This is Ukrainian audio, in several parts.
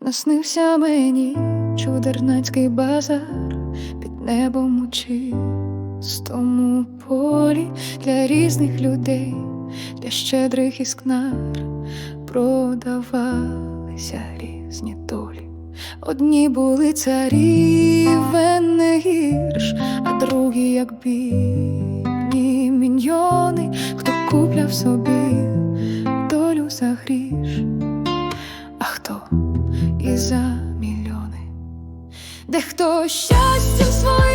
Наснився мені чудернацький базар під небом у чистому полі для різних людей, для щедрих іскнар продавалися різні долі. Одні були царі, не гірш, а другі, як бідні міньйони, хто купляв собі де хто щастям своїм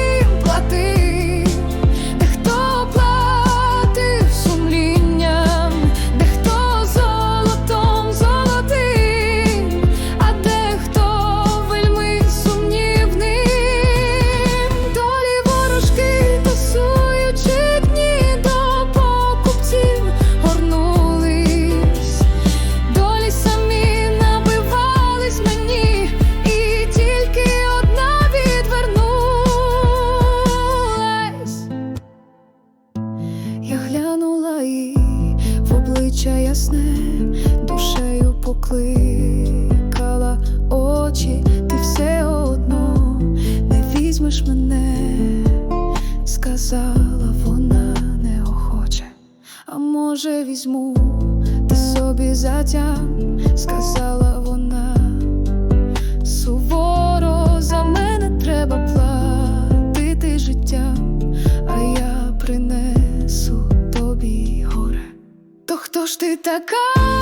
обличчя ясне, душею покликала очі, ти все одно не візьмеш мене, сказала вона неохоче. А може, візьму ти собі затям, сказала хто ж ти така?